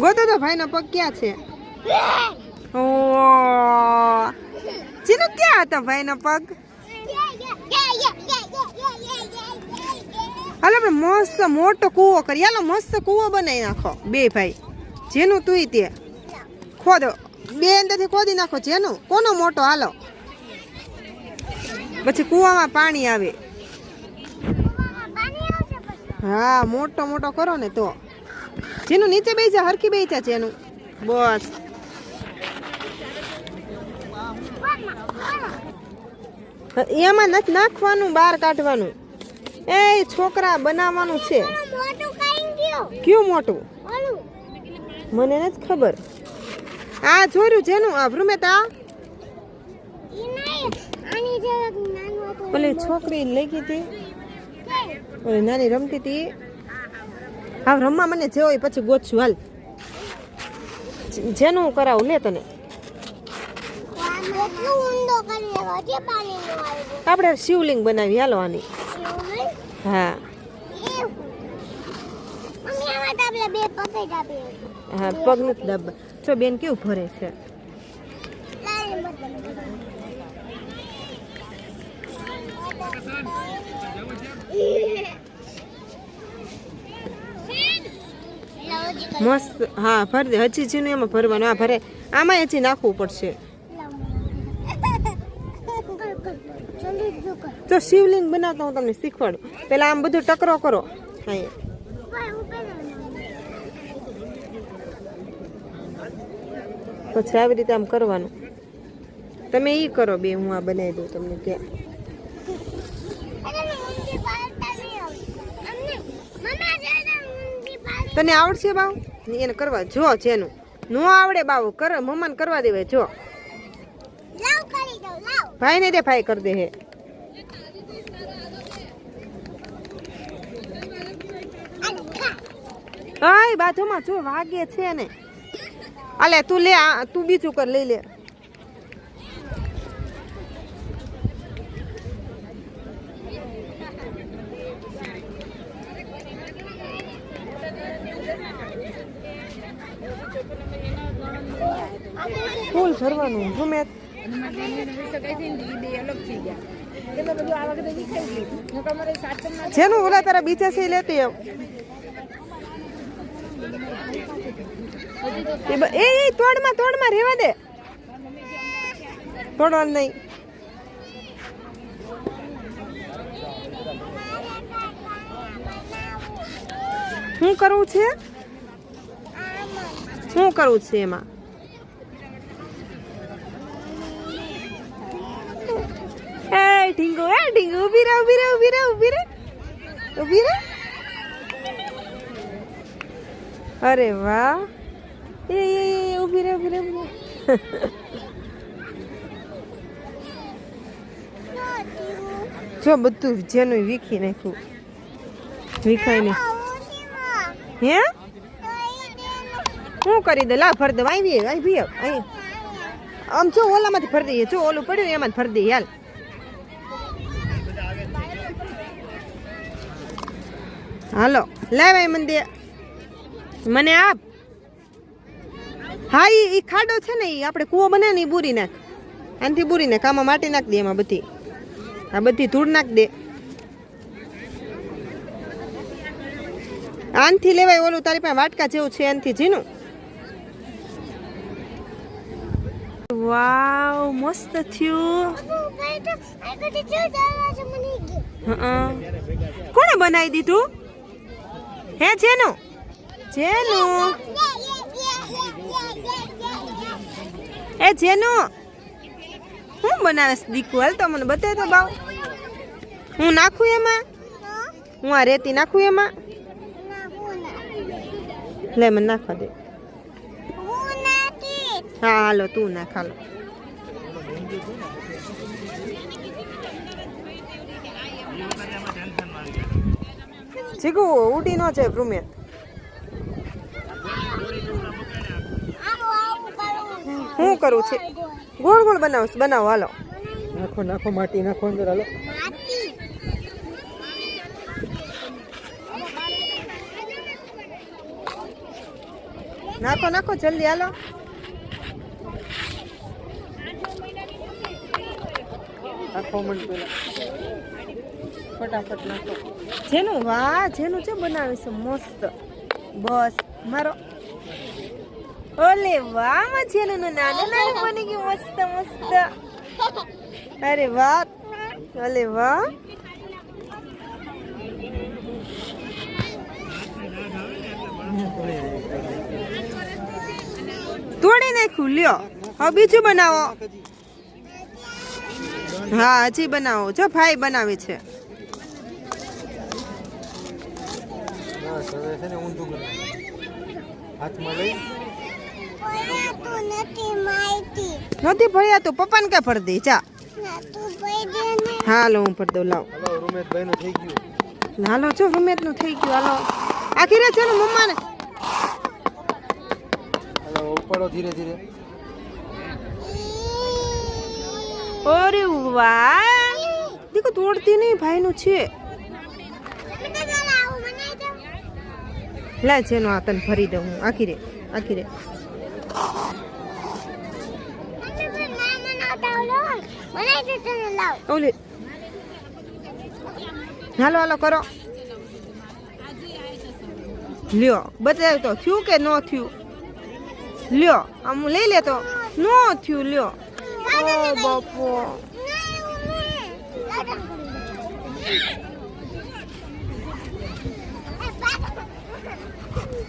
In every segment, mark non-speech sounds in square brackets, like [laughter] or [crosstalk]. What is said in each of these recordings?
ગોતો તો ભાઈનો પગ ક્યાં છે? ઓ ચીનુ ક્યાં હતો ભાઈનો પગ? હાલો આપણે મસ્ત મોટો કૂવો કરી. હાલો, મસ્ત કૂવો બનાવી નાખો. બે ભાઈ. જેનું તુંય તે. ખોદો. બે અંદરથી ખોદી નાખો જેનું. કોનો મોટો? હાલો. પછી કૂવામાં પાણી આવે. હા, મોટો મોટો કરો ને તો. જેનું નીચે બેસા હરખી બેસા એનું બસ. એમાં નથી નાખવાનું, બહાર કાઢવાનું. એ છોકરા બનાવવાનું છે. કયું મોટું? મને નથી ખબર. આ જોયું જેનું? આ ભ્રુમેતા ઓલી છોકરી લઈ ગઈ હતી. નાની રમતી હતી. હા રમવા મને જે હોય પછી ગોતશું હાલ. જેનું જેનું કરાવું લે તને. આપણે શિવલિંગ બનાવી હાલો આની. હા. હા પગ નથી દાબા જો બેન કેવું ભરે છે. મસ્ત, હા, ભર હજી જીનું એમાં ભરવાનું, આ ભરે. આમાં હજી નાખવું પડશે. તો શિવલિંગ બનાવતા હું તમને શીખવાડું. પેલા આમ બધું ટકરો કરો. અહીંયા પછી આવી રીતે આમ કરવાનું. તમે એ કરો બે, હું આ બનાવી દઉં તમને ત્યાં. તને આવડશે બાવ? એને કરવા જો જેનું. ન આવડે બાવ કર મમ્માને કરવા દેવાય જો. ભાઈ ને દે ભાઈ કરી દે હે. આય બાજુમાં જો વાગે છે ને. અલે તું લે આ તું બીજું કર લઈ લે. ફૂલ ભરવાનું ગમે જેનું ઓલા તારા બીજા છે લેતી એમ એ તોડમાં તોડમાં રહેવા દે. તોડવાનું નહીં. શું કરવું છે? શું કરવું છે એમાં એ ઢીંગો એ ઢીંગો ઊભી રહે ઊભી રહે ઊભી રહે ઊભી રહે. ઊભી રહે. અરે વાહ. એ ઊભી રહે, ઊભી રહે જો બધું જેનું વીખી નાખ્યું. વીખાય ને. હે? શું કરી દે? લા, ભર દે. આવી આવી આમ જો ઓલામાંથી ભરી દઈએ. જો ઓલું પડ્યું એમાં ભરી દઈએ. હાલ. હાલો લેવાય દે. મને આપ. હા ઈ ખાડો છે ને એ આપણે કૂવો બને ને ઈ બુરી નાખ. આનાથી બુરી નાખ આમાં માટી નાખ દે એમાં બધી. આ બધી ધૂળ નાખ દે. આનથી લેવાય ઓલું તારી પાસે વાટકા જેવું છે આનથી જીનું વાવ મસ્ત થયું. કોણે બનાવી દીધું? હે જેનું? જેનું? એ જેનું? હું બનાવે દીકુ? હાલ તો મને બતાવી તો બાવ. હું નાખું એમાં? હું આ રેતી નાખું એમાં? લે મને નાખવા દે. હા હાલો તું નાખ હાલો. ચીકુ ઉડી ન છે પ્રુમે શું કરું છે? ગોળ ગોળ બનાવું બનાવો હાલો. નાખો નાખો માટી નાખો અંદર હાલો. નાખો નાખો જલ્દી હાલો. આખો મન પેલા. ફટાફટ નાખો. જેનું વાહ, જેનું છે બનાવીશું? મસ્ત. બસ, મારો ઓલે વાહમાં જેનું નાનું નાનું બની ગયું, મસ્ત મસ્ત. અરે વાહ, ઓલે વાહ. તોડી નાખ્યું, લ્યો. હવે બીજું બનાવો. હા, હજી બનાવો. જો, ભાઈ બનાવે છે. હવે છે ને ઊંધું કરી હાથમાં લઈ. નથી ભર્યા તું પપ્પાને કે ભર દે? ચા હાલો હું ભર દઉં લાવ. હલો રૂમેશભાઈ નું થઈ ગયું. હાલો જો રૂમેશનું થઈ ગયું હાલો. આખી રે છે ને મમ્માને. હલો ઉપાડો ધીરે ધીરે. અરે વાહ. દીકો તોડતી નહીં ભાઈનું છે. લે, જેનો આ તને ભરી દઉં હું. આખી રે આખી રે. ઓલી. હાલો હાલો, કરો. લ્યો બતાવ તો થયું કે ન થયું? લ્યો, આમ લઈ લે તો. ન થયું, લ્યો. ઓ બાપો.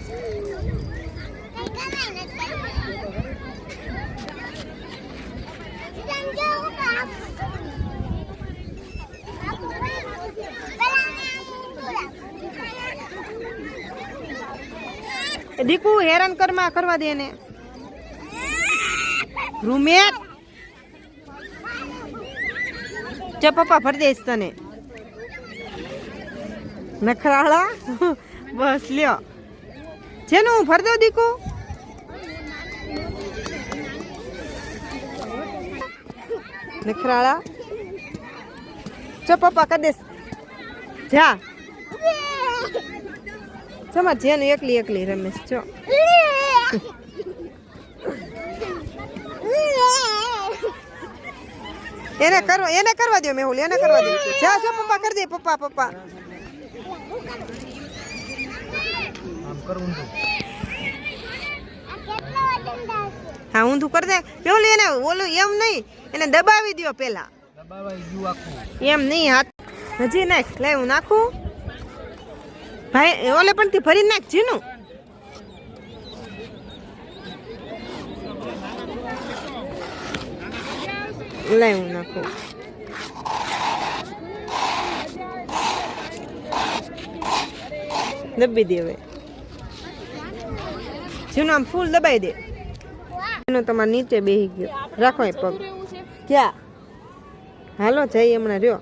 દીકુ, હેરાન કરમાં કરવા દે ને રૂમેટ ચા પપ્પા, ભરી દઈશ તને. નખરાળા? બસ, લ્યો. જેનું હું ભરી દઉં દીકુ? નખરાળા. ચો પપ્પા કરી દેશ જા. સમજ જેનું એકલી એકલી રમેશ જો. એને કરવા એને કરવા દો મેહુલ, એને કરવા દો જા, જો પપ્પા કરી દે, પપ્પા પપ્પા આમ કર હા ઊંધું કરી દે. પેલું એને ઓલું એમ નહીં એને દબાવી દો પેલા. એમ નહીં હાથ. હજી નાખ લે હું નાખું. ભાઈ ઓલે પણ થી ફરી નાખ જીનું. લે હું નાખું. દબી દે હવે. જેનું આમ ફૂલ દબાઈ દે. એનો તમારે નીચે બેસી ગયો. રાખો એ પગ. ક્યાં? હાલો, જઈ હમણાં રહ્યો.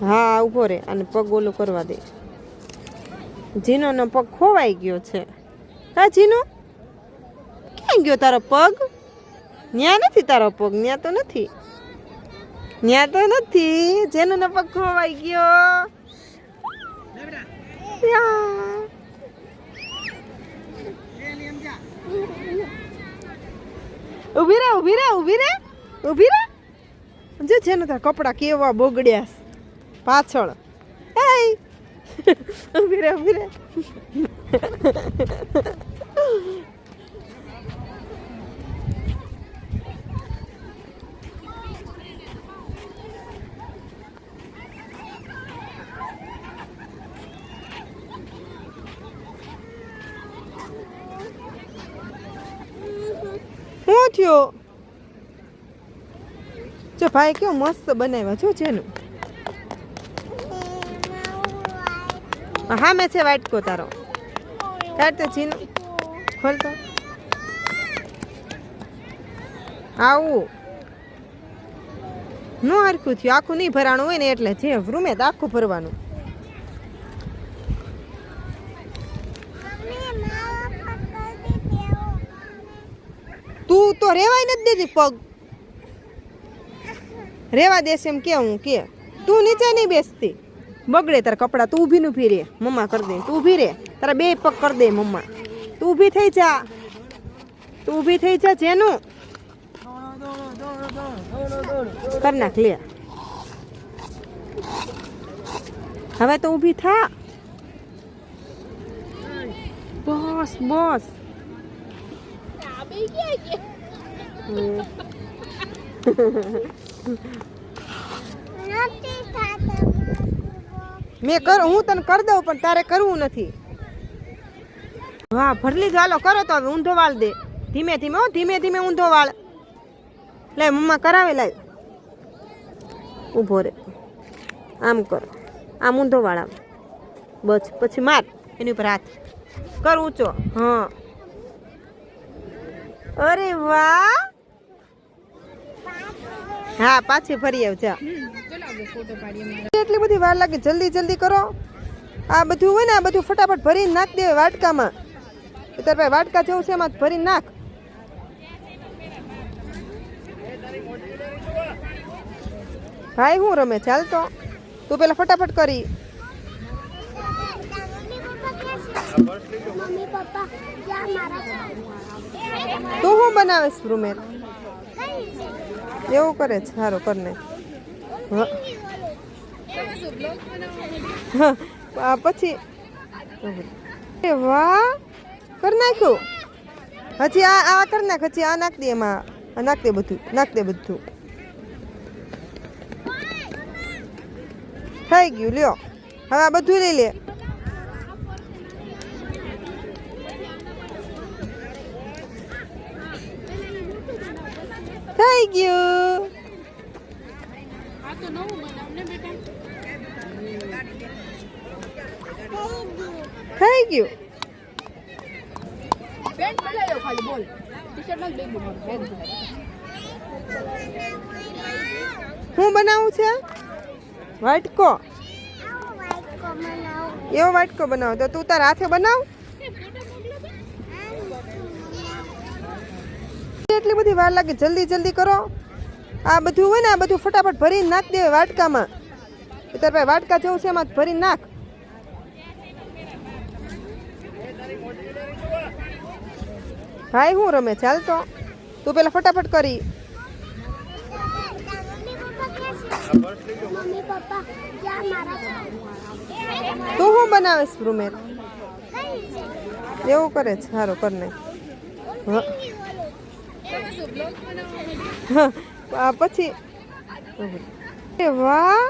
હા, ઊભો રે અને પગ ઓલું કરવા દે. જીનોનો પગ ખોવાઈ ગયો છે. હા જીનો ક્યાં ગયો તારો પગ? ન્યા નથી તારો પગ, ન્યા તો નથી. ન્યા તો નથી. જેનો પગ ખોવાઈ ગયો. યા. ઊભી રે ઊભી રે ઊભી રે ઊભી રે જો છે ને તારા કપડાં કેવા બોગડ્યા પાછળ. એ ઊભી રે ઊભી રે શું થયો જો ભાઈ કેવું મસ્ત બનાવ્યા છો જેનું. હા, મેં છે વાટકો તારો. કાઢ તો ચીન ખોલતો આવું. નો હરખું થયું. આખું નહીં ભરાણું હોય ને એટલે જે રૂમે આખું ભરવાનું. તું રેવાય નથી દેતી પગ. રેવા દેશે એમ કે હું કે, તું નીચે નહીં બેસતી. બગડે તારા કપડાં, તું ઊભી ઊભી રે મમ્મા કરી દે, તું ઊભી રે. તારા બે પગ કરી દે મમ્મા. તું ઊભી થઈ જા. તું ઊભી થઈ જા જેનું. કર નાખ, લે. હવે તો ઊભી થા. બસ બસ. [laughs] મેં કર, હું તને કરી દઉં, પણ તારે કરવું નથી. હા, ભરલી હાલો કરો તો હવે, ઊંધો વાળ દે. ધીમે ધીમે, હો, ધીમે ધીમે ઊંધો વાળ લે, મમ્મા કરાવે, લાય. ઊભો રે. આમ કરો. આમ ઊંધો વાળ આમ. બસ, પછી માર. એની ઉપર હાથ. કર ઊંચો. હા. અરે વાહ! હા પાછી ફરી આવ જા એટલી બધી વાર લાગે જલ્દી જલ્દી કરો. આ બધું હોય ને આ બધું ફટાફટ ભરીને નાખ દે વાટકામાં. તાર ભાઈ વાટકા જેવું છે એમાં ભરીને નાખ. ભાઈ હું રમે ચાલ તો. તું પેલા ફટાફટ કરી. મમ્મી પપ્પા ક્યાં મારા તું શું બનાવીશ રૂમેર એવું કરે છે સારું કરને હ. હા, પછી. એ વાહ કરી નાખ્યું. હજી આ આ કરી નાખ હજી આ નાખ દે એમાં. નાખ દે બધું નાખ દે બધું. થઈ ગયું લ્યો. હવે આ બધું લઈ લે. થઈ ગયું થઈ ગયું પેન્ટ બદલાયો ખાલી બોલ ટી શર્ટ નથી બેગ પેન્ટ હું બનાવું. છે વાટકો એવો વાટકો બનાવો. તો તું તારા હાથે બનાવ? એટલી બધી વાર લાગે. જલ્દી જલ્દી કરો. આ બધું હોય ને આ બધું ફટાફટ ભરીને નાખ દે વાટકામાં. તાર ભાઈ વાટકા જેવું છે એમાં ભરી નાખ. ભાઈ હું રમે ચાલ તો. તું પેલા ફટાફટ કરી. તું શું બનાવીશ રૂમેર એવું કરે છે સારું કરને હ. હા, પછી. વાહ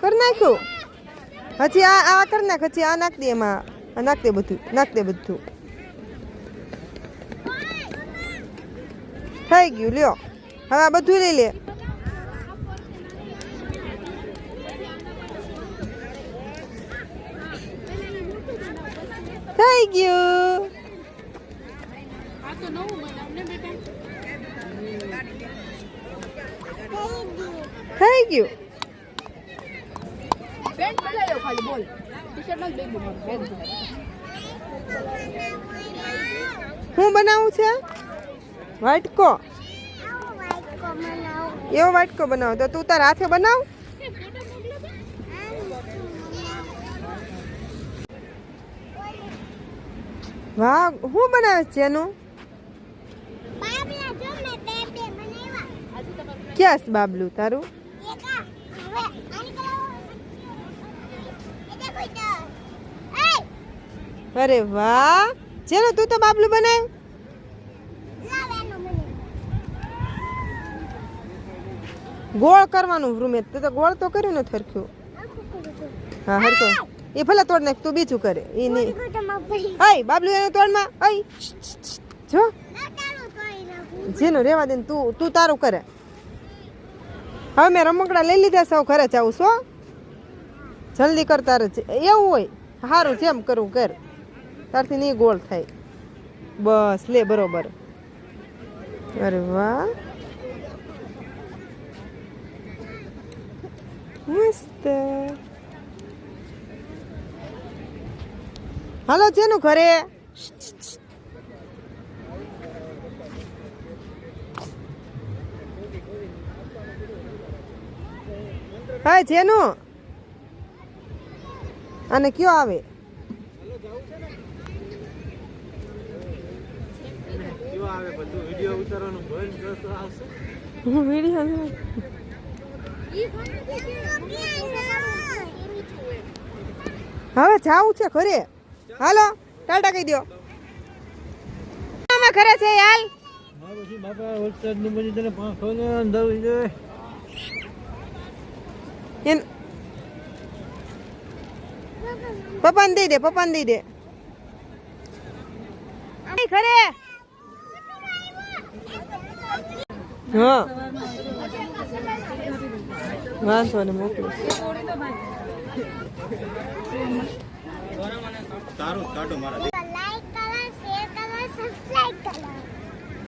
કરી નાખ્યું. હજી આ આ કરી નાખ હજી આ નાખ દે એમાં. નાખ દે બધું નાખ દે બધું. થઈ ગયું લ્યો. હવે આ બધું લઈ લે. થઈ ગયું આ તો નવું બનાવ ને બેટા થઈ ગયું પેન્ટ બદલાયો ખાલી બોલ ટી શર્ટ નથી બેગ પેન્ટ હું બનાવું છે? વાટકો. એવો વાટકો બનાવો. તો તું તાર હાથે બનાવ. વાહ હું બનાવે છે એનું? ક્યાં છે બાબલું તારું? અરે વાહ! ચલો તું તો બાબલું બનાવ ગોળ કરવાનું રૂમે તું તો ગોળ તો કર્યું ને થરખ્યું હા હરકો એ ભલે તોડ નાખ તું બીજું કરે. એ નહીં. અય બાબલું એને તોડમાં. અય. જો. જેનું રેવા દે તું તું તારું કરે. હવે મેં રમકડા લઈ લીધા સૌ ઘરે જાઉં છો જલ્દી કરતા રહેજે એવું હોય. સારું જેમ કરવું કર. તારથી નહીં ગોળ થાય. બસ, લે, બરોબર. અરે વાહ. મસ્ત. હાલો, જેનું ઘરે? હા જેનું? અને કયો આવે? આવે બધું વીડિયો ઉતારવાનું બંધ કરતો આવશે વીડિયો હવે જાવું છે ઘરે. હાલો ટાટા કહી દો ઘરે છે હાલ. હા બાપા બની તને પાંચસો ને અંદર પપ્પાને દઈ દે પપ્પાને દઈ દે. ઘરે. હા. વાંધો ને મોકલો. તારું કાઢો મારા લાઈક કરો શેર કરો સબસ્ક્રાઇબ કરો.